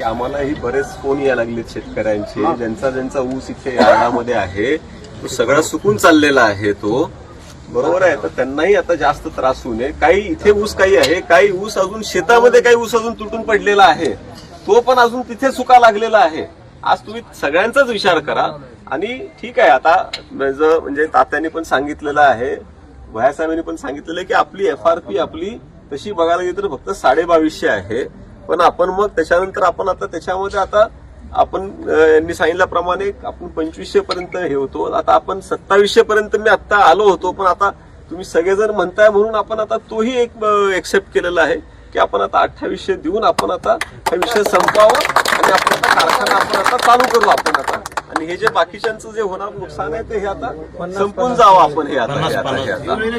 की आम्हालाही बरेच फोन यायला लागलेत शेतकऱ्यांचे. ज्यांचा ज्यांचा ऊस इथे यार्डामध्ये आहे तो सगळा सुकून चाललेला आहे तो. बरोबर आहे? तर त्यांनाही आता जास्त त्रास होऊ नये. काही इथे ऊस काही आहे काही ऊस अजून शेतामध्ये काही ऊस अजून तुटून पडलेला आहे. तो पण अजून तिथे सुका लागलेला आहे. आज तुम्ही सगळ्यांचाच विचार करा. आणि ठीक आहे आता म्हणजे तात्यांनी पण सांगितलेलं आहे भयासाहेबांनी पण सांगितलेलं आहे की आपली एफ आर पी आपली तशी बघायला गेली तर फक्त साडे बावीसशे आहे. पण आपण मग त्याच्यानंतर आपण आता त्याच्यामध्ये आता आपण यांनी सांगितल्याप्रमाणे आपण पंचवीसशे पर्यंत हे होतो. आता आपण सत्तावीसशे पर्यंत मी आता आलो होतो पण आता तुम्ही सगळेजण म्हणताय म्हणून आपण आता तोही एक एक्सेप्ट केलेला आहे की आपण आता अठ्ठावीसशे देऊन आपण आता हा विषय संपवावा आणि आपण आता कारखाना आपण आता चालू करू आपण आता. आणि हे जे बाकीच्यांचं जे होणार नुकसान आहे ते हे आता संपून जावं आपण हे आता हे आता हे आता. पुढे-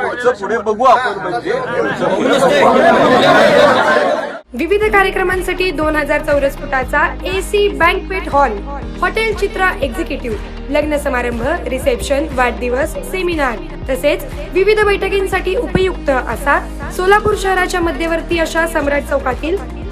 पुढचं पुढे बघू आपण म्हणजे पुढचं पुढे बघू आपण. विविध कार्यक्रमांसाठी दोन हजार चौरस फुटाचा AC banquet hall hotel Chitra executive लग्न समारंभ रिसेप्शन वाढदिवस सेमिनार तसेच विविध बैठकींसाठी उपयुक्त असा सोलापूर शहराच्या मध्यवर्ती अशा सम्राट चौकातील